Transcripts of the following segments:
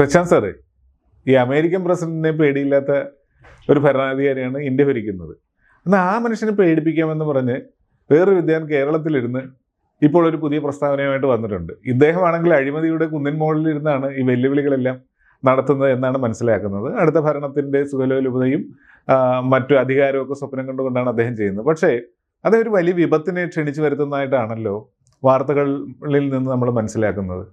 Prashant sir ഈ American പ്രസിഡന്റിനെ പേടിയില്ലാത്ത ഒരു ഭരണാധികാരിയാണ് ഇന്ത്യ ഭരിക്കുന്നത്. എന്നാൽ ആ മനുഷ്യനെ പേടിപ്പിക്കാമെന്ന് പറഞ്ഞ് വേറൊരു വിദ്യാൻ കേരളത്തിലിരുന്ന് ഇപ്പോൾ ഒരു പുതിയ പ്രസ്താവനയുമായിട്ട് വന്നിട്ടുണ്ട്. ഇദ്ദേഹമാണെങ്കിൽ അഴിമതിയുടെ കുന്നിൻ മുകളിലിരുന്നാണ് ഈ വെല്ലുവിളികളെല്ലാം നടത്തുന്നത് എന്നാണ് മനസ്സിലാക്കുന്നത്. അടുത്ത ഭരണത്തിന്റെ സുഖലോലുപതയും മറ്റു അധികാരമൊക്കെ സ്വപ്നം കണ്ടുകൊണ്ടാണ് അദ്ദേഹം ചെയ്യുന്നത്. പക്ഷേ അതൊരു വലിയ വിപത്തിനെ ക്ഷണിച്ചു വരുത്തുന്നതായിട്ടാണല്ലോ വാർത്തകളിൽ നിന്ന് നമ്മൾ മനസ്സിലാക്കുന്നത്.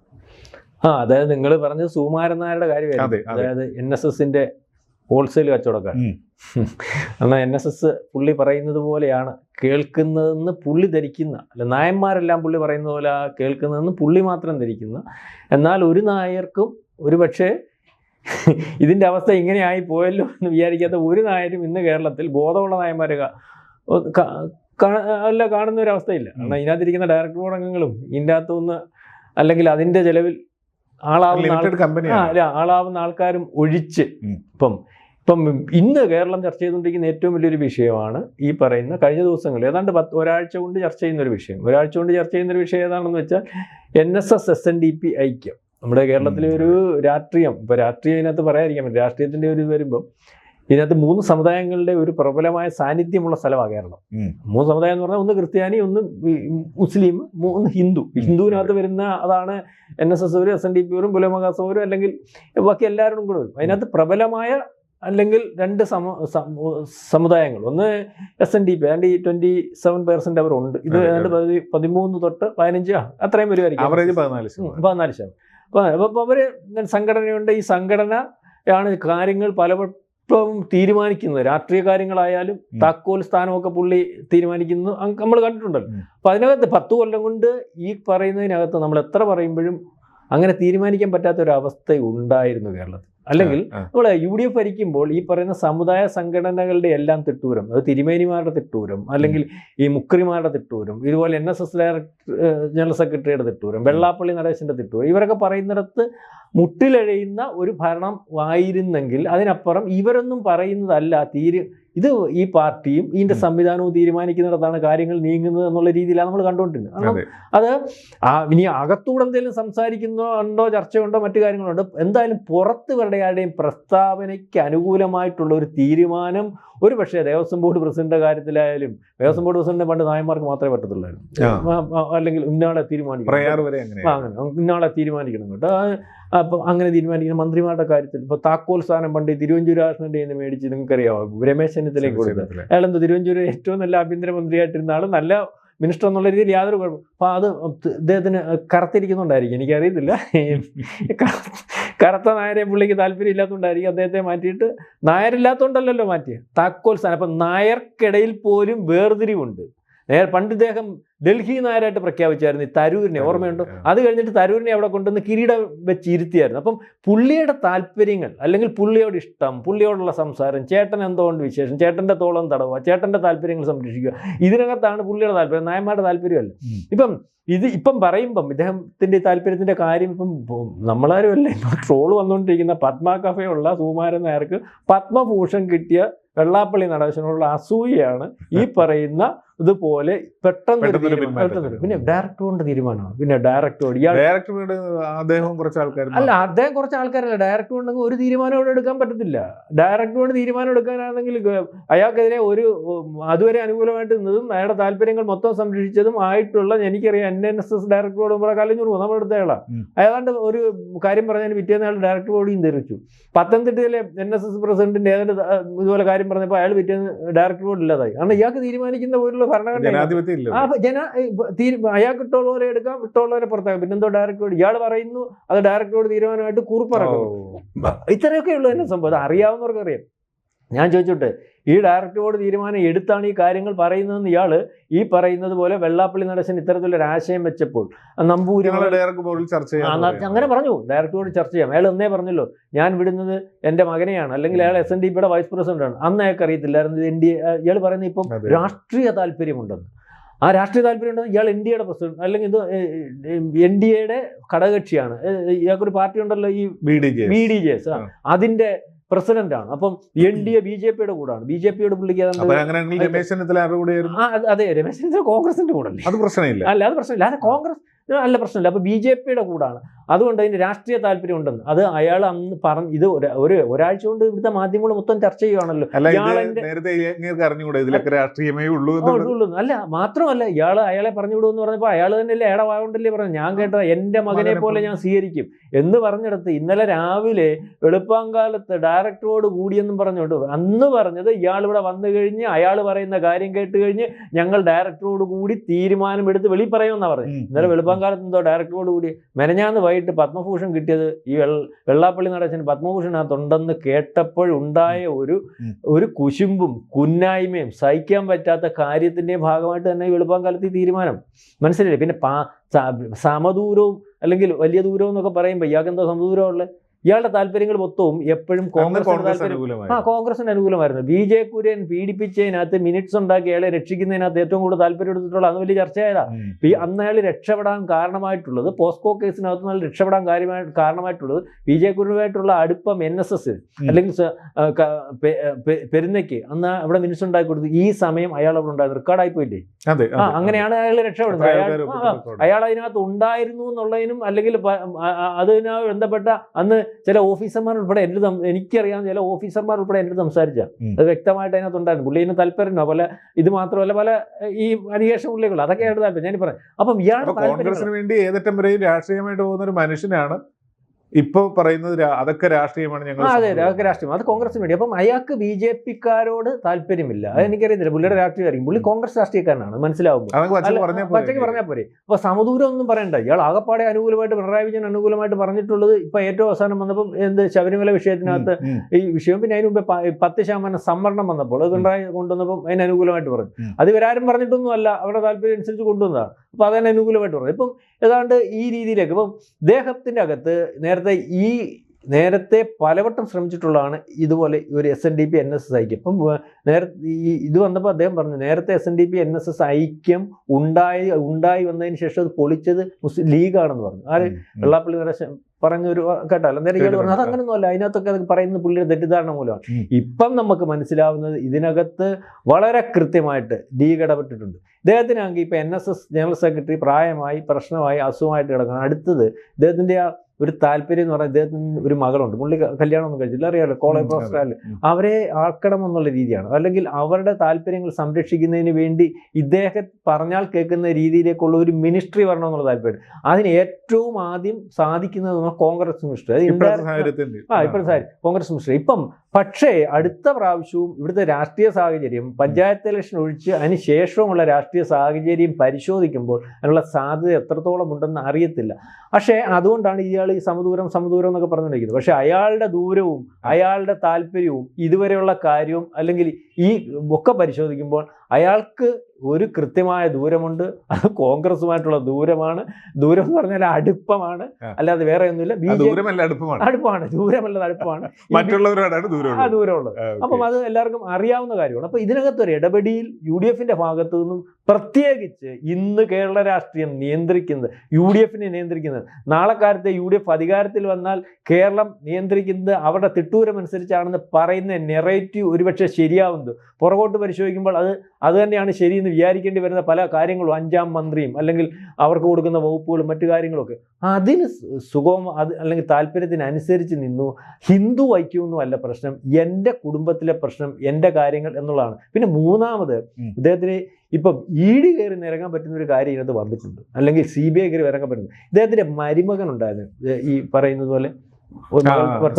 ആ അതായത് നിങ്ങൾ പറഞ്ഞ സുകുമാരൻ കാര്യമായി കാര്യമായിരുന്നു. അതായത് എൻ എസ് എസിന്റെ ഹോൾസെയിൽ കച്ചവടക്കാർ. എന്നാൽ എൻ എസ് എസ് പുള്ളി പറയുന്നത് പോലെയാണ് കേൾക്കുന്നതെന്ന് പുള്ളി ധരിക്കുന്ന അല്ല നായന്മാരെല്ലാം പുള്ളി പറയുന്ന പോലെ ആ കേൾക്കുന്നതെന്ന് പുള്ളി മാത്രം ധരിക്കുന്ന. എന്നാൽ ഒരു നായർക്കും ഒരു പക്ഷേ ഇതിന്റെ അവസ്ഥ ഇങ്ങനെ ആയി പോയല്ലോ എന്ന് വിചാരിക്കാത്ത ഒരു നായരും ഇന്ന് കേരളത്തിൽ ബോധമുള്ള നായന്മാർ അല്ല കാണുന്ന ഒരു അവസ്ഥയില്ല. കാരണം ഇതിനകത്തിരിക്കുന്ന ഡയറക്ടർ ബോർഡ് അംഗങ്ങളും ഇതിന്റെ അകത്തുനിന്ന് അല്ലെങ്കിൽ അതിന്റെ ചെലവിൽ ആളാവുന്ന അല്ല ആളാവുന്ന ആൾക്കാരും ഒഴിച്ച്. ഇപ്പം ഇപ്പം ഇന്ന് കേരളം ചർച്ച ചെയ്തുകൊണ്ടിരിക്കുന്ന ഏറ്റവും വലിയൊരു വിഷയമാണ് ഈ പറയുന്ന കഴിഞ്ഞ ദിവസങ്ങളിൽ ഏതാണ്ട് പത്ത് ഒരാഴ്ച കൊണ്ട് ചർച്ച ചെയ്യുന്ന ഒരു വിഷയം. ഒരാഴ്ച കൊണ്ട് ചർച്ച ചെയ്യുന്ന ഒരു വിഷയം ഏതാണെന്ന് വെച്ചാൽ N S S S N D P ഐക്യം. നമ്മുടെ കേരളത്തിലെ ഒരു രാഷ്ട്രീയം. ഇപ്പൊ രാഷ്ട്രീയം ഇതിനകത്ത് പറയാതിരിക്കാൻ പറ്റും രാഷ്ട്രീയത്തിന്റെ ഒരു ഇത് വരുമ്പം ഇതിനകത്ത് മൂന്ന് സമുദായങ്ങളുടെ ഒരു പ്രബലമായ സാന്നിധ്യമുള്ള സ്ഥലമാണ് കേരളം. മൂന്ന് സമുദായം എന്ന് പറഞ്ഞാൽ ഒന്ന് ക്രിസ്ത്യാനി ഒന്ന് മുസ്ലിം മൂന്ന് ഹിന്ദു. ഹിന്ദുവിനകത്ത് വരുന്ന അതാണ് എൻ എസ് എസ് ഒരു എസ് എൻ ഡി പി ഒരു പുലമകാസവരും അല്ലെങ്കിൽ ബാക്കി എല്ലാവരും കൂടെ വരും. അതിനകത്ത് പ്രബലമായ അല്ലെങ്കിൽ രണ്ട് സമ സമ- സമുദായങ്ങൾ. ഒന്ന് എസ് എൻ ഡി പി അതിന്റെ ട്വന്റി സെവൻ പേഴ്സെന്റ് അവർ ഉണ്ട്. ഇത് ഏതാണ്ട് പതി- പതിമൂന്ന് തൊട്ട് പതിനഞ്ച് അത്രയും വരുമായിരിക്കും പതിനാല് ശതമാനം. അപ്പോൾ അവർ സംഘടനയുണ്ട്. ഈ സംഘടന ആണ് കാര്യങ്ങൾ പലവട്ടവും തീരുമാനിക്കുന്നത് രാഷ്ട്രീയ കാര്യങ്ങളായാലും. താക്കോൽ സ്ഥാനമൊക്കെ പുള്ളി തീരുമാനിക്കുന്നു. നമ്മൾ കണ്ടിട്ടുണ്ടല്ലോ അപ്പം അതിനകത്ത് പത്ത് കൊല്ലം കൊണ്ട് ഈ പറയുന്നതിനകത്ത് നമ്മൾ എത്ര പറയുമ്പോഴും അങ്ങനെ തീരുമാനിക്കാൻ പറ്റാത്ത ഒരു അവസ്ഥ ഉണ്ടായിരുന്നു കേരളത്തിൽ. അല്ലെങ്കിൽ നമ്മൾ യു ഡി എഫ് ഭരിക്കുമ്പോൾ ഈ പറയുന്ന സമുദായ സംഘടനകളുടെ എല്ലാം തിട്ടൂരം. അത് തിരുമേനിമാരുടെ തിട്ടൂരം. അല്ലെങ്കിൽ ഈ മുക്രിമാരുടെ തിട്ടൂരം. ഇതുപോലെ N S S director general സെക്രട്ടറിയുടെ തിട്ടൂരം. വെള്ളാപ്പള്ളി നടേശന്റെ തിട്ടൂരം. ഇവരൊക്കെ പറയുന്നിടത്ത് മുട്ടിലഴയുന്ന ഒരു ഭരണം ആയിരുന്നെങ്കിൽ അതിനപ്പുറം ഇവരൊന്നും പറയുന്നതല്ല. തീരു ഇത് ഈ പാർട്ടിയും ഇതിന്റെ സംവിധാനവും തീരുമാനിക്കുന്നിടത്താണ് കാര്യങ്ങൾ നീങ്ങുന്നത് എന്നുള്ള രീതിയിലാണ് നമ്മൾ കണ്ടുകൊണ്ടിരുന്നത്. കാരണം അതെ. ഇനി അകത്തൂടെ എന്തെങ്കിലും സംസാരിക്കുന്നോ ഉണ്ടോ ചർച്ചയുണ്ടോ മറ്റു കാര്യങ്ങളുണ്ടോ എന്തായാലും പുറത്ത് ഇവരുടെ ആരുടെയും പ്രസ്താവനയ്ക്ക് അനുകൂലമായിട്ടുള്ള ഒരു തീരുമാനം ഒരു പക്ഷേ ദേവസ്വം ബോർഡ് പ്രസിഡന്റിന്റെ കാര്യത്തിലായാലും ദേവസ്വം ബോർഡ് പ്രസിഡന്റ് പണ്ട് നായന്മാർക്ക് മാത്രമേ പറ്റത്തുള്ളായിരുന്നു. അല്ലെങ്കിൽ ഇന്നാളെ തീരുമാനിക്കണം. അങ്ങനെ. ഇന്നാളെ തീരുമാനിക്കണം കേട്ടോ. അപ്പം അങ്ങനെ തീരുമാനിക്കുന്ന മന്ത്രിമാരുടെ കാര്യത്തിൽ ഇപ്പോൾ താക്കോൽ സ്ഥാനം പണ്ട് ഈ തിരുവഞ്ചൂരാഷ്ണന്റെ നിന്ന് മേടിച്ച് നിങ്ങൾക്കറിയാമോ രമേശ് ചെന്നിത്തലയ്ക്ക് കൊടുത്തത്. അയാളെന്ത് തിരുവഞ്ചൂർ ഏറ്റവും നല്ല ആഭ്യന്തരമന്ത്രിയായിട്ടിരുന്ന ആൾ നല്ല മിനിസ്റ്റർ എന്നുള്ള രീതിയിൽ യാതൊരു കുഴപ്പം അപ്പൊ അത് ഇദ്ദേഹത്തിന് കറുത്തിരിക്കുന്നുണ്ടായിരിക്കും. എനിക്കറിയത്തില്ല കറുത്ത നായരെ പുള്ളിക്ക് താല്പര്യം ഇല്ലാത്തതുകൊണ്ടായിരിക്കും അദ്ദേഹത്തെ മാറ്റിയിട്ട്. നായരില്ലാത്തതുകൊണ്ടല്ലല്ലോ മാറ്റിയത് താക്കോൽ സ്ഥാനം അപ്പം നായർക്കിടയിൽ പോലും വേർതിരിവുണ്ട്. നേരെ പണ്ട് ഇദ്ദേഹം ഡൽഹി നായരായിട്ട് പ്രഖ്യാപിച്ചായിരുന്നു ഈ തരൂരിനെ. ഓർമ്മയുണ്ടോ. അത് കഴിഞ്ഞിട്ട് തരൂരിനെ അവിടെ കൊണ്ടുവന്ന് കിരീടം വെച്ച് ഇരുത്തിയായിരുന്നു അപ്പം പുള്ളിയുടെ താല്പര്യങ്ങൾ അല്ലെങ്കിൽ പുള്ളിയോട് ഇഷ്ടം പുള്ളിയോടുള്ള സംസാരം ചേട്ടൻ എന്തുകൊണ്ട് വിശേഷം ചേട്ടന്റെ തോളം തടവുക ചേട്ടന്റെ താല്പര്യങ്ങൾ സംരക്ഷിക്കുക ഇതിനകത്താണ് പുള്ളിയുടെ താല്പര്യം. നായന്മാരുടെ താല്പര്യമല്ല? ഇപ്പം ഇത് ഇപ്പം പറയുമ്പം ഇദ്ദേഹത്തിന്റെ താല്പര്യത്തിന്റെ കാര്യം ഇപ്പം നമ്മളാരും അല്ല? ഇപ്പം ട്രോൾ വന്നുകൊണ്ടിരിക്കുന്ന പത്മ കഫയുള്ള സുകുമാരൻ നായർക്ക് പത്മഭൂഷൺ കിട്ടിയ വെള്ളാപ്പള്ളി നടേശനോടുള്ള അസൂയയാണ് ഈ പറയുന്ന ഇതുപോലെ പെട്ടെന്ന്. പിന്നെ ഡയറക്ടറുടെ തീരുമാനമാണ്. പിന്നെ ഡയറക്ടറോട് ഡയറക്ടറുടെ അദ്ദേഹവും കുറച്ച് ആൾക്കാർ അല്ല അദ്ദേഹം കുറച്ച് ആൾക്കാരല്ല. ഡയറക്ടർ ഉണ്ടെങ്കിൽ ഒരു തീരുമാനം ഇവിടെ എടുക്കാൻ പറ്റത്തില്ല. ഡയറക്ടറോട് തീരുമാനം എടുക്കാനാണെങ്കിൽ അയാൾക്കെതിരെ ഒരു അതുവരെ അനുകൂലമായിട്ട് നിന്നതും അയാളുടെ താല്പര്യങ്ങൾ മൊത്തം സംരക്ഷിച്ചതും ആയിട്ടുള്ള എനിക്കറിയാം എൻ എൻ എസ് എസ് ഡയറക്ടറോട് നമ്മുടെ കലഞ്ഞൂർ നമ്മുടെ അടുത്ത അയാളാ ഉം. ഏതാണ്ട് ഒരു കാര്യം പറഞ്ഞാൽ പിറ്റേന്ന് അയാൾ ഡയറക്ടർ ബോഡിയും തെറിച്ചു പത്തനംതിട്ടയിലെ എൻ എസ് എസ് പ്രസിഡന്റിന്റെ ഏതാണ്ട് ഇതുപോലെ കാര്യം പറഞ്ഞപ്പോൾ അയാൾ പിറ്റേന്ന് ഡയറക്ടർ ബോർഡ് ഇല്ലാതായി. കാരണം ഇയാൾക്ക് തീരുമാനിക്കുന്ന പോലുള്ള ഭരണഘടന ജന അയാൾക്ക് ഇട്ടുള്ളവരെ എടുക്കാം ഇട്ടുള്ളവരെ പുറത്താക്കാം. പിന്നെന്തോ ഡയറക്ടറോട് ഇയാൾ പറയുന്നു അത് ഡയറക്ടറോട് തീരുമാനമായിട്ട് കുറിപ്പറക്കും ഇത്രയൊക്കെ ഉള്ളു തന്നെ സംഭവം. അത് അറിയാവുന്നവർക്ക് അറിയാം ഞാൻ ചോദിച്ചോട്ടെ ഈ ഡയറക്ടർ ബോർഡ് തീരുമാനം എടുത്താണ് ഈ കാര്യങ്ങൾ പറയുന്നതെന്ന് ഇയാൾ ഈ പറയുന്നത് പോലെ വെള്ളാപ്പള്ളി നടേശൻ ഇത്തരത്തിലൊരു ആശയം വെച്ചപ്പോൾ നമ്പൂരി ഞങ്ങൾ ഡയറക്ടർ ബോർഡിൽ ചർച്ച ചെയ്യാം അങ്ങനെ പറഞ്ഞു ഡയറക്ടർ ബോർഡിൽ ചർച്ച ചെയ്യാം. അയാൾ എന്നേ പറഞ്ഞല്ലോ ഞാൻ വിടുന്നത് എന്റെ മകനെയാണ്. അല്ലെങ്കിൽ അയാൾ എസ് എൻ ഡി പിയുടെ വൈസ് പ്രസിഡന്റ് ആണ്. അന്ന് അയാൾക്ക് അറിയത്തില്ലായിരുന്നു എൻ ഡി ഇയാൾ പറയുന്നത് ഇപ്പം. രാഷ്ട്രീയ താല്പര്യമുണ്ടെന്ന്. ആ രാഷ്ട്രീയ താല്പര്യം ഉണ്ടെന്ന് ഇയാൾ എൻ ഡി എയുടെ പ്രസിഡന്റ് അല്ലെങ്കിൽ ഇത് എൻ ഡി എയുടെ ഘടകകക്ഷിയാണ്. ഇയാൾക്കൊരു പാർട്ടി ഉണ്ടല്ലോ ഈ B D J B D J S ആ. അതിന്റെ പ്രസിഡന്റ് ആണ് അപ്പം N D A B J പിയുടെ കൂടാണ്. ബി ജെ പിയുടെ പുള്ളിക്ക് അതെ രമേശ് ചെന്നിത്തല കോൺഗ്രസിന്റെ കൂടെ അത് പ്രശ്നമില്ല. അല്ല അത് പ്രശ്നമില്ല. അത് കോൺഗ്രസ് നല്ല പ്രശ്നമില്ല. അപ്പോൾ ബി ജെ പിയുടെ കൂടാണ്. അതുകൊണ്ട് അതിന് രാഷ്ട്രീയ താല്പര്യം ഉണ്ടെന്ന്. അത് അയാൾ അന്ന് പറഞ്ഞു ഇത് ഒരു- ഒരു ഒരാഴ്ച കൊണ്ട് ഇവിടുത്തെ മാധ്യമങ്ങൾ മൊത്തം ചർച്ച ചെയ്യുവാണല്ലോ. നേരത്തെ അറിഞ്ഞുകൂടെ? ഇതിലൊക്കെ രാഷ്ട്രീയമേ ഉള്ളൂ. അല്ല മാത്രമല്ല ഇയാൾ അയാളെ പറഞ്ഞു വിടുമെന്ന് പറഞ്ഞപ്പോൾ അയാൾ തന്നെയല്ലേ ഏടവായോണ്ടല്ലേ പറഞ്ഞു ഞാൻ കേട്ടത് എന്റെ മകനെ പോലെ. ഞാൻ സ്വീകരിക്കും എന്ന് പറഞ്ഞെടുത്ത് ഇന്നലെ രാവിലെ എളുപ്പാങ്കാലത്ത് ഡയറക്ടറോട് കൂടിയെന്നും പറഞ്ഞുകൊണ്ട് അന്ന് പറഞ്ഞത് ഇയാൾ ഇവിടെ വന്നു കഴിഞ്ഞ് അയാൾ പറയുന്ന കാര്യം കേട്ട് കഴിഞ്ഞ് ഞങ്ങൾ ഡയറക്ടറോട് കൂടി തീരുമാനമെടുത്ത് വെളി പറയുമെന്നാണ് പറഞ്ഞത്. ഇന്നലെ ഇന്നലെ വെളുപ്പാങ്കാലത്ത് എന്തോ ഡയറക്ടറോട് കൂടി മെനഞ്ഞാന്ന് വൈകിട്ട് പത്മഭൂഷൺ കിട്ടിയത് ഈ വെള്ള വെള്ളാപ്പള്ളി നടച്ചന് പത്മഭൂഷണകത്തുണ്ടെന്ന് കേട്ടപ്പോഴുണ്ടായ ഒരു. ഒരു കുശുമ്പും കുന്നായ്മയും സഹിക്കാൻ പറ്റാത്ത കാര്യത്തിന്റെയും ഭാഗമായിട്ട് തന്നെ ഈ വെളുപ്പാങ്കാലത്ത് ഈ തീരുമാനം. മനസ്സിലായില്ലേ? പിന്നെ പാ സമദൂരവും അല്ലെങ്കിൽ വലിയ ദൂരവും എന്നൊക്കെ പറയുമ്പോൾ ഇയാൾക്ക് എന്തോ സമദൂരമുള്ളത് ഇയാളുടെ താല്പര്യങ്ങൾ മൊത്തവും എപ്പോഴും കോൺഗ്രസ് ആ കോൺഗ്രസിന് അനുകൂലമായിരുന്നു. ബി ജെ കുര്യൻ പീഡിപ്പിച്ചതിനകത്ത് മിനിറ്റ്സ് ഉണ്ടാക്കി അയാളെ രക്ഷിക്കുന്നതിനകത്ത് ഏറ്റവും കൂടുതൽ താല്പര്യം എടുത്തിട്ടുള്ള അന്ന് വലിയ ചർച്ചയായതാ. ഉം. ഈ അന്ന് അയാൾ രക്ഷപ്പെടാൻ കാരണമായിട്ടുള്ളത് പോസ്കോ കേസിനകത്ത് നല്ല രക്ഷപ്പെടാൻ കാര്യമായി കാരണമായിട്ടുള്ളത് ബി ജെ കുര്യനുമായിട്ടുള്ള അടുപ്പം എൻ എസ് എസ്. അല്ലെങ്കിൽ പെരുന്നയ്ക്ക് അന്ന് അവിടെ മിനിറ്റ്സ് ഉണ്ടാക്കി കൊടുത്തു ഈ സമയം അയാൾ അവിടെ ഉണ്ടായിരുന്നു. റെക്കോർഡായി പോയില്ലേ? ആ അങ്ങനെയാണ് അയാൾ രക്ഷപ്പെടുന്നത്. അയാൾ അതിനകത്ത് ഉണ്ടായിരുന്നു എന്നുള്ളതിനും അല്ലെങ്കിൽ അതിനോട് ബന്ധപ്പെട്ട അന്ന് ചില ഓഫീസർമാർ ഉൾപ്പെടെ എന്റെ എനിക്കറിയാം ചില ഓഫീസർമാർ ഉൾപ്പെടെ എന്റെ സംസാരിച്ച. അത് വ്യക്തമായിട്ട് അതിനകത്ത് ഉണ്ടായിരുന്നു. പുള്ളിന് താല്പര്യം പല ഇത് മാത്രമല്ല പല ഈ അനികേഷൻ പുള്ളികൾ അതൊക്കെയാണ് താല്പര്യം. ഞാൻ പറയാം അപ്പം താല്പര്യം കോൺഗ്രസിന് വേണ്ടി ഏതറ്റം വരെയും രാഷ്ട്രീയമായിട്ട് പോകുന്ന ഒരു മനുഷ്യനാണ് ഇപ്പൊ പറയുന്നത് അതൊക്കെ രാഷ്ട്രീയമാണ് ഞങ്ങൾ അതെ. അതൊക്കെ രാഷ്ട്രീയം. അത് കോൺഗ്രസിന് വേണ്ടി. അപ്പം അയാൾക്ക് ബി ജെ പിക്കാരോട് താല്പര്യമില്ല. അത് എനിക്കറിയത്തില്ല പുള്ളിയുടെ രാഷ്ട്രീയമായിരിക്കും പുള്ളി കോൺഗ്രസ് രാഷ്ട്രീയക്കാരനാണ്. മനസ്സിലാവുമ്പോൾ പച്ചയ്ക്ക് പറഞ്ഞാൽ പോരെ അപ്പൊ സമദൂരം ഒന്നും പറയണ്ട. ഇയാൾ ആകപ്പാടെ അനുകൂലമായിട്ട് പിണറായി വിജയൻ അനുകൂലമായിട്ട് പറഞ്ഞിട്ടുള്ളത് ഇപ്പൊ ഏറ്റവും അവസാനം വന്നപ്പോൾ എന്ത് ശബരിമല വിഷയത്തിനകത്ത് ഈ വിഷയം. പിന്നെ അതിന് മുമ്പ് പത്ത് ശതമാനം സംവരണം വന്നപ്പോൾ പിണറായി കൊണ്ടുവന്നപ്പോൾ അതിന് അനുകൂലമായിട്ട് പറഞ്ഞു. അത് ഇവരാരും പറഞ്ഞിട്ടൊന്നും അല്ല അവരുടെ താല്പര്യം അനുസരിച്ച് കൊണ്ടുവന്നതാണ് അപ്പൊ അതിന് അനുകൂലമായിട്ട് പറഞ്ഞു. ഇപ്പം ഏതാണ്ട് ഈ രീതിയിലേക്ക് ഇപ്പം ദേഹത്തിന്റെ അകത്ത് നേരത്തെ ഈ നേരത്തെ പലവട്ടം ശ്രമിച്ചിട്ടുള്ളതാണ് ഇതുപോലെ ഒരു S N D P N S S ഐക്യം. അപ്പം നേരത്തെ ഈ ഇത് വന്നപ്പോൾ അദ്ദേഹം പറഞ്ഞു നേരത്തെ S N D P N S S ഐക്യം ഉണ്ടായി ഉണ്ടായി വന്നതിന് ശേഷം അത് പൊളിച്ചത് മുസ്ലിം ലീഗാണെന്ന് പറഞ്ഞു. ആര്? വെള്ളാപ്പള്ളി നരേശൻ പറഞ്ഞൊരു കേട്ടാലോ നേരെ ഇയാൾ പറഞ്ഞു അതങ്ങനൊന്നുമല്ല അതിനകത്തൊക്കെ അത് പറയുന്നത് പുള്ളിയുടെ തെറ്റിദ്ധാരണ മൂലമാണ്. ഇപ്പം നമുക്ക് മനസ്സിലാവുന്നത് ഇതിനകത്ത് വളരെ കൃത്യമായിട്ട് ലീഗ് ഇടപെട്ടിട്ടുണ്ട്. ഇദ്ദേഹത്തിനാണെങ്കിൽ ഇപ്പം N S S general secretary പ്രായമായി പ്രശ്നമായി അസുഖമായിട്ട് കിടക്കണം അടുത്തത് ഇദ്ദേഹത്തിന്റെ ആ ഒരു താല്പര്യം എന്ന് പറഞ്ഞാൽ ഇദ്ദേഹത്തിന് ഒരു മകളുണ്ട്. പുള്ളി കല്യാണം ഒന്നും കഴിച്ചില്ല അറിയാലോ? കോളേജ് പ്രൊഫസറായാലും. അവരെ ആക്കണം എന്നുള്ള രീതിയാണ്. അല്ലെങ്കിൽ അവരുടെ താല്പര്യങ്ങൾ സംരക്ഷിക്കുന്നതിന് വേണ്ടി ഇദ്ദേഹം പറഞ്ഞാൽ കേൾക്കുന്ന രീതിയിലേക്കുള്ള ഒരു മിനിസ്ട്രി വരണം എന്നുള്ള താല്പര്യം അതിന് ഏറ്റവും ആദ്യം സാധിക്കുന്നത് കോൺഗ്രസ് മിനിസ്റ്റർ. അത് ആ ഇപ്പോഴത്തെ കോൺഗ്രസ് മിനിസ്റ്റർ. ഇപ്പം പക്ഷേ അടുത്ത പ്രാവശ്യവും ഇവിടുത്തെ രാഷ്ട്രീയ സാഹചര്യം പഞ്ചായത്ത് ഇലക്ഷൻ ഒഴിച്ച് അതിന് ശേഷവുമുള്ള രാഷ്ട്രീയ സാഹചര്യം പരിശോധിക്കുമ്പോൾ അതിനുള്ള സാധ്യത എത്രത്തോളം ഉണ്ടെന്ന് അറിയത്തില്ല. പക്ഷേ അതുകൊണ്ടാണ് ഇയാൾ ഈ സമദൂരം സമദൂരം എന്നൊക്കെ പറഞ്ഞുകൊണ്ടിരിക്കുന്നത്. പക്ഷേ അയാളുടെ ദൂരവും അയാളുടെ താല്പര്യവും ഇതുവരെയുള്ള കാര്യവും അല്ലെങ്കിൽ ഈ ഒക്കെ പരിശോധിക്കുമ്പോൾ അയാൾക്ക് ഒരു കൃത്യമായ ദൂരമുണ്ട്. അത് കോൺഗ്രസുമായിട്ടുള്ള ദൂരമാണ്. ദൂരം എന്ന് പറഞ്ഞാൽ അടുപ്പമാണ്. അല്ലാതെ വേറെ ഒന്നുമില്ല. ദൂരമല്ല അടുപ്പമാണ്. അടുപ്പമാണ്. ദൂരമല്ലത് അടുപ്പമാണ്. മറ്റുള്ളവരോടാണ് ആ ദൂരമുള്ളത്. അപ്പം അത് എല്ലാവർക്കും അറിയാവുന്ന കാര്യമാണ്. അപ്പം ഇതിനകത്ത് ഒരു ഇടപെടിയിൽ യു ഡി എഫിന്റെ ഭാഗത്തു നിന്നും പ്രത്യേകിച്ച് ഇന്ന് കേരള രാഷ്ട്രീയം നിയന്ത്രിക്കുന്നത് യു ഡി എഫിനെ നിയന്ത്രിക്കുന്നത് നാളെ കാലത്തെ യു ഡി എഫ് അധികാരത്തിൽ വന്നാൽ കേരളം നിയന്ത്രിക്കുന്നത് അവരുടെ തിട്ടൂരം അനുസരിച്ചാണെന്ന് പറയുന്ന നെറേറ്റീവ് ഒരുപക്ഷെ ശരിയാവുന്നത് പുറകോട്ട് പരിശോധിക്കുമ്പോൾ അത് അത് തന്നെയാണ് ശരിയെന്ന് വിചാരിക്കേണ്ടി വരുന്ന പല കാര്യങ്ങളും. അഞ്ചാം മന്ത്രിയും അല്ലെങ്കിൽ അവർക്ക് കൊടുക്കുന്ന വകുപ്പുകളും മറ്റു കാര്യങ്ങളൊക്കെ. അതിന് സുഖം അത് അല്ലെങ്കിൽ താല്പര്യത്തിനനുസരിച്ച് നിന്നു. ഹിന്ദു ഐക്യമൊന്നും അല്ല പ്രശ്നം. എന്റെ കുടുംബത്തിലെ പ്രശ്നം എന്റെ കാര്യങ്ങൾ എന്നുള്ളതാണ്. പിന്നെ മൂന്നാമത്. ഇദ്ദേഹത്തിന് ഇപ്പം ഇ ഡി കയറി ഇറങ്ങാൻ പറ്റുന്ന ഒരു കാര്യം ഇതിനകത്ത് വന്നിട്ടുണ്ട്. അല്ലെങ്കിൽ സി ബി ഐ കയറി ഇറങ്ങാൻ പറ്റുന്നു. ഇദ്ദേഹത്തിന്റെ മരുമകൻ ഉണ്ടായിരുന്നു ഈ പറയുന്നത് പോലെ.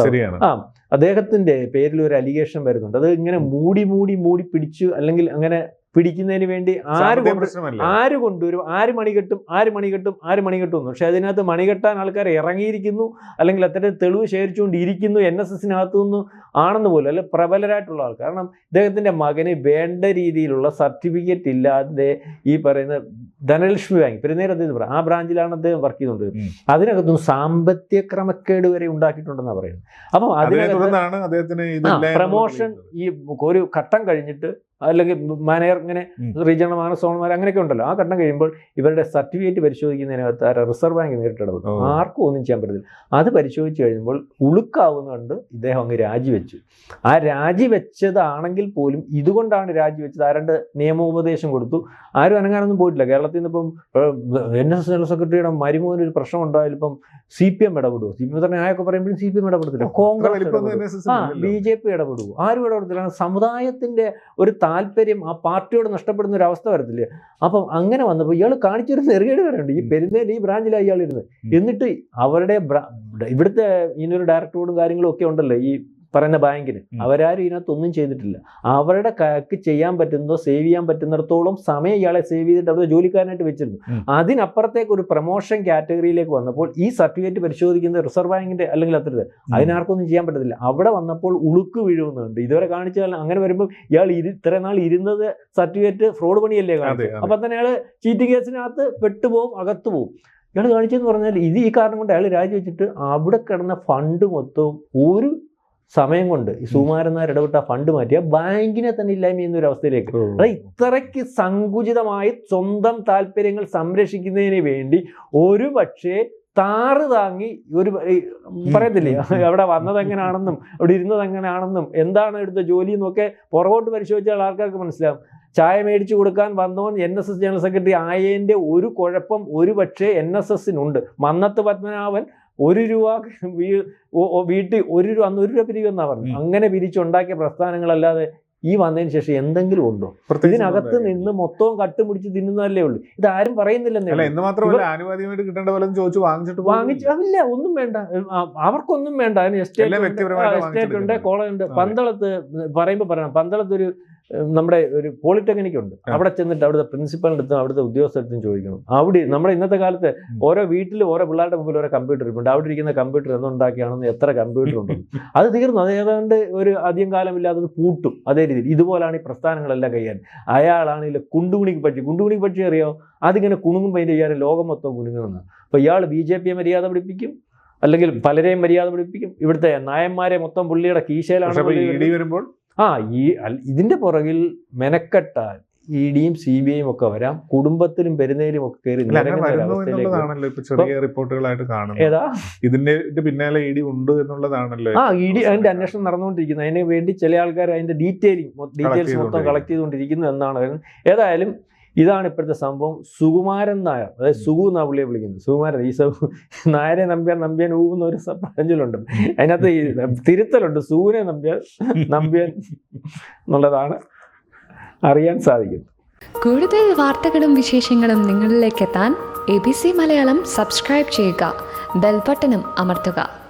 ശരിയാണ്. ആ അദ്ദേഹത്തിന്റെ പേരിൽ ഒരു അലിഗേഷൻ വരുന്നുണ്ട്. അത് ഇങ്ങനെ മൂടി മൂടി മൂടി പിടിച്ചു അല്ലെങ്കിൽ അങ്ങനെ പിടിക്കുന്നതിന് വേണ്ടി ആര് ആര് കൊണ്ടുവരും? ആര് മണികെട്ടും ആര് മണികെട്ടും ആര് മണികെട്ടും പക്ഷെ അതിനകത്ത് മണികെട്ടാൻ ആൾക്കാർ ഇറങ്ങിയിരിക്കുന്നു. അല്ലെങ്കിൽ അത്തരം തെളിവ് ശേഖരിച്ചുകൊണ്ട് ഇരിക്കുന്നു എൻ എസ് എസിനകത്തു നിന്ന് ആണെന്ന് പോലും അല്ലെ പ്രബലരായിട്ടുള്ള ആൾ കാരണം ഇദ്ദേഹത്തിന്റെ മകന് വേണ്ട രീതിയിലുള്ള സർട്ടിഫിക്കറ്റ് ഇല്ലാതെ ഈ പറയുന്ന ധനലക്ഷ്മി ബാങ്ക് പെരുന്നേരം അദ്ദേഹം പറയാം ആ ബ്രാഞ്ചിലാണ് അദ്ദേഹം വർക്ക് ചെയ്തുകൊണ്ട് ഉം. അതിനകത്തും സാമ്പത്തിക ക്രമക്കേട് വരെ ഉണ്ടാക്കിയിട്ടുണ്ടെന്നാണ് പറയുന്നത്. അപ്പം അതിനെ അതിനകത്ത് പ്രമോഷൻ ഈ ഒരു ഘട്ടം കഴിഞ്ഞിട്ട് അല്ലെങ്കിൽ മാനേജർ ഇങ്ങനെ. റീജിയണൽ മാനേജർ സോണർമാർ അങ്ങനെയൊക്കെ ഉണ്ടല്ലോ. ആ ഘട്ടം കഴിയുമ്പോൾ ഇവരുടെ സർട്ടിഫിക്കറ്റ് പരിശോധിക്കുന്നതിനകത്ത് റിസർവ് ബാങ്ക് നേരിട്ട് ഇടപെടും. ആർക്കും ഒന്നും ചെയ്യാൻ പറ്റത്തില്ല. അത് പരിശോധിച്ച് കഴിയുമ്പോൾ ഉളുക്കാവുന്നതുകൊണ്ട് ഇദ്ദേഹം അങ്ങ് രാജിവെച്ചു. ആ രാജിവെച്ചതാണെങ്കിൽ പോലും ഇതുകൊണ്ടാണ് രാജിവെച്ചത്. ആരണ്ട് നിയമോപദേശം കൊടുത്തു. ആരും അനങ്ങാനൊന്നും പോയിട്ടില്ല. കേരളത്തിൽ നിന്ന് ഇപ്പം എൻ എസ് എസ് ജനറൽ സെക്രട്ടറിയുടെ മരുമോന് ഒരു പ്രശ്നം ഉണ്ടായാലും ഇപ്പം സി പി എം ഇടപെടുമോ സി പി എം തന്നെ ആയൊക്കെ പറയുമ്പോഴും സി പി എം ഇടപെടത്തില്ല. കോൺഗ്രസ് ആ. ബി ജെ പി ഇടപെടുമോ ആരും ഇടപെടത്തില്ല. സമുദായത്തിന്റെ ഒരു താല്പര്യം ആ പാർട്ടിയോട് നഷ്ടപ്പെടുന്ന ഒരു അവസ്ഥ വരത്തില്ലേ? അപ്പം അങ്ങനെ വന്നപ്പോൾ ഇയാൾ കാണിച്ചൊരു നെറുകേട് വരുന്നുണ്ട് ഈ. പെരുന്നേൽ ഈ ബ്രാഞ്ചിലാണ് ഇയാൾ ഇരുന്നത് എന്നിട്ട് അവരുടെ ഇവിടുത്തെ ഇതിനൊരു ഡയറക്ടറോടും കാര്യങ്ങളും ഒക്കെ ഉണ്ടല്ലോ. ഈ പറയുന്ന ബാങ്കിന്. അവരാരും ഇതിനകത്തൊന്നും ചെയ്തിട്ടില്ല. അവരുടെ കക്ക് ചെയ്യാൻ പറ്റുന്നതോ സേവ് ചെയ്യാൻ പറ്റുന്നിടത്തോളം സമയം ഇയാളെ സേവ് ചെയ്തിട്ട് അവിടെ ജോലിക്കാരനായിട്ട് വെച്ചിരുന്നു. അതിനപ്പുറത്തേക്ക് ഒരു പ്രൊമോഷൻ കാറ്റഗറിയിലേക്ക് വന്നപ്പോൾ ഈ സർട്ടിഫിക്കറ്റ് പരിശോധിക്കുന്ന റിസർവ് ബാങ്കിന്റെ അല്ലെങ്കിൽ അത്ര അതിനാർക്കൊന്നും ചെയ്യാൻ പറ്റത്തില്ല. അവിടെ വന്നപ്പോൾ ഉളുക്ക് വീഴുന്നുണ്ട് ഇതുവരെ കാണിച്ചാൽ അങ്ങനെ വരുമ്പോൾ ഇയാൾ ഇത്ര നാൾ ഇരുന്നത് സർട്ടിഫിക്കറ്റ് ഫ്രോഡ് പണിയല്ലേ അതെ, അപ്പൊ തന്നെ അയാൾ ചീറ്റിംഗ് കേസിനകത്ത് പെട്ടുപോകും അകത്തു പോകും ഇയാൾ കാണിച്ചെന്ന് പറഞ്ഞാൽ ഇത് ഈ കാരണം കൊണ്ട് അയാൾ രാജിവെച്ചിട്ട് അവിടെ കിടന്ന ഫണ്ട് മൊത്തവും ഒരു സമയം കൊണ്ട് ഈ സുകുമാരൻ നായർ ഇടപെട്ട ഫണ്ട് മാറ്റിയ ബാങ്കിനെ തന്നെ ഇല്ലായ്മ ചെയ്യുന്ന ഒരു അവസ്ഥയിലേക്ക് അതായത് ഇത്രയ്ക്ക് സങ്കുചിതമായി സ്വന്തം താല്പര്യങ്ങൾ സംരക്ഷിക്കുന്നതിന് വേണ്ടി ഒരു പക്ഷേ താറ് താങ്ങി ഒരു പറയത്തില്ലേ? അവിടെ വന്നത് എങ്ങനെയാണെന്നും അവിടെ ഇരുന്നത് എങ്ങനെയാണെന്നും എന്താണ് എടുത്ത ജോലി എന്നൊക്കെ പുറകോട്ട് പരിശോധിച്ചാൽ ആൾക്കാർക്ക് മനസ്സിലാവും. ചായ മേടിച്ചു കൊടുക്കാൻ വന്നവൻ N S S general secretary ആയതിന്റെ ഒരു കുഴപ്പം ഒരു പക്ഷേ എൻ എസ് എസിനുണ്ട് മന്നത്ത് പത്മനാഭൻ ഒരു രൂപ വീട്ടിൽ ഒരു രൂപ അന്ന് ഒരു രൂപ പിരിക്കുമെന്നാ പറഞ്ഞു ഉം. അങ്ങനെ പിരിച്ചുണ്ടാക്കിയ പ്രസ്ഥാനങ്ങളല്ലാതെ ഈ വന്നതിന് ശേഷം എന്തെങ്കിലും ഉണ്ടോ? ഇതിനകത്ത് നിന്ന് മൊത്തവും കട്ടുപിടിച്ച് തിന്നുന്നതല്ലേ ഉള്ളൂ. ഇതാരും പറയുന്നില്ലെന്നേ അല്ല എന്ന് മാത്രമല്ല ആനുവാദികമായിട്ട് കിട്ടേണ്ട പോലെ ചോദിച്ചു വാങ്ങിച്ചിട്ട് വാങ്ങിച്ചു ഒന്നും വേണ്ട. അവർക്കൊന്നും വേണ്ട. അതിന് എസ്റ്റേറ്റ് എസ്റ്റേറ്റ് ഉണ്ട്. കോളേജ് ഉണ്ട്. പന്തളത്ത് പറയുമ്പോൾ പറയണം പന്തളത്ത് ഒരു നമ്മുടെ ഒരു പോളിടെക്നിക് ഉണ്ട് അവിടെ ചെന്നിട്ട് അവിടുത്തെ പ്രിൻസിപ്പലിന്റെ അടുത്തും അവിടുത്തെ ഉദ്യോഗസ്ഥരടുത്തും ചോദിക്കണം. അവിടെ നമ്മുടെ ഇന്നത്തെ കാലത്ത് ഓരോ വീട്ടിൽ ഓരോ പിള്ളേരുടെ മുമ്പിൽ ഓരോ കമ്പ്യൂട്ടർ ഇരിപ്പുണ്ട്. അവിടെ ഇരിക്കുന്ന കമ്പ്യൂട്ടർ എന്നുണ്ടാക്കിയാണെന്ന് എത്ര കമ്പ്യൂട്ടർ ഉണ്ട്. അത് തീർന്നു. അത് ഏതാണ്ട് ഒരു അധികം കാലമില്ലാത്തത് പൂട്ടും. അതേ രീതിയിൽ ഇതുപോലാണ് ഈ പ്രസ്ഥാനങ്ങളെല്ലാം കൈകാര്യം അയാളാണെങ്കിൽ കുണ്ടുകുണിക്ക് പക്ഷി കുണ്ടുകുണിക്ക് പക്ഷി അറിയോ? അതിങ്ങനെ കുണുങ്ങും അതിന്റെ ചെയ്യാൻ ലോകം മൊത്തം കുണുങ്ങുന്നതാണ്. അപ്പോൾ ഇയാൾ ബി ജെ പിയെ മര്യാദ പിടിപ്പിക്കും. അല്ലെങ്കിൽ പലരെയും മര്യാദ പിടിപ്പിക്കും. ഇവിടുത്തെ നായന്മാരെ മൊത്തം പുള്ളിയുടെ കീശയിലാണ് അപ്പൊ ഇ പുള്ളി ഡി വരുമ്പോൾ ആ ഈ ഇതിന്റെ ഇതിന്റെ പുറകിൽ മെനക്കെട്ടാൽ ഇ ഡിയും സി ബി ഐയും ഒക്കെ വരാം. കുടുംബത്തിലും പെരുന്നേലും ഒക്കെ കയറി റിപ്പോർട്ടുകളായിട്ട് ഏതാ? ഇതിന്റെ ഇത് പിന്നാലെ ഇ ഡി ഉണ്ട് എന്നുള്ളതാണല്ലോ ആ ഇ ഡി അതിന്റെ അന്വേഷണം നടന്നുകൊണ്ടിരിക്കുന്നത് അതിന് വേണ്ടി ചില ആൾക്കാർ അതിന്റെ ഡീറ്റെയിലിംഗ് ഡീറ്റെയിൽസ് മൊത്തം കളക്ട് ചെയ്തുകൊണ്ടിരിക്കുന്നു എന്നാണ് ഏതായാലും ഇതാണ് ഇപ്പോഴത്തെ സംഭവം. സുകുമാരൻ നായർ അതായത് സുഗു എന്നാ പുള്ളിയെ വിളിക്കുന്നത്. സുകുമാരൻ ഈ സു നായരെ നമ്പ്യാൻ നമ്പ്യാൻ ഊവുന്ന ഒരു പഴഞ്ചലുണ്ട് പഴഞ്ചൊല്ലുണ്ട് അതിനകത്ത് ഈ തിരുത്തലുണ്ട്. സൂനെ നമ്പ്യാൻ നമ്പ്യാൻ എന്നുള്ളതാണ് അറിയാൻ സാധിക്കുന്നത്. കൂടുതൽ വാർത്തകളും വിശേഷങ്ങളും നിങ്ങളിലേക്ക് എത്താൻ A B C Malayalam subscribe ചെയ്യുക. ബെൽബട്ടനും അമർത്തുക.